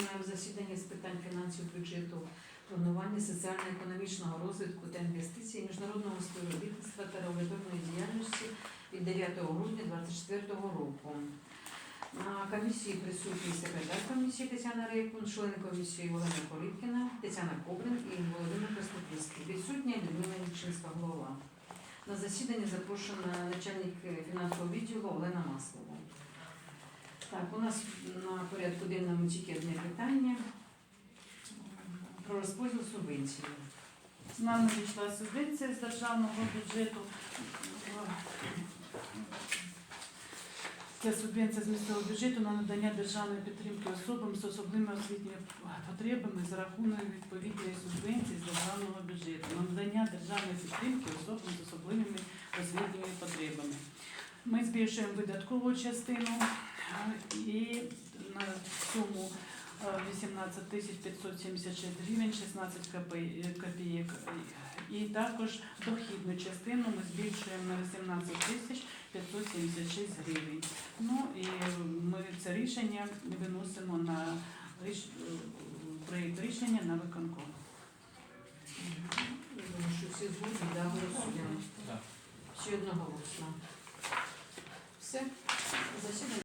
Починаємо засідання з питань фінансів, бюджету, планування соціально-економічного розвитку та інвестицій, міжнародного співробітництва та регуляторної діяльності від 9 грудня 2024 року. На комісії присутні секретар комісії Тетяна Рейкун, члени комісії Олена Коліткіна, Тетяна Коблин і Володимир Краснопільський. Відсутня Людмила Нічинська голова. На засідання запрошена начальник фінансового відділу Олена Маслова. Так, у нас на порядку денному тільки одне питання про розподіл субвенції. Нам надійшла субвенція з державного бюджету. Це субвенція з місцевого бюджету на надання державної підтримки особам з особливими освітніми потребами за рахунок відповідної субвенції з державного бюджету на надання державної підтримки особам з особливими освітніми потребами. Ми збільшуємо видаткову частину е, і на суму е, 18 тисяч 576 гривень 16 копій- копійок. І також дохідну частину ми збільшуємо на 18 тисяч 576 гривень. Ну і ми це рішення виносимо на проєкт рішення на виконком. Що всі згодні, да, голосуємо. Ще одноголосно. Все.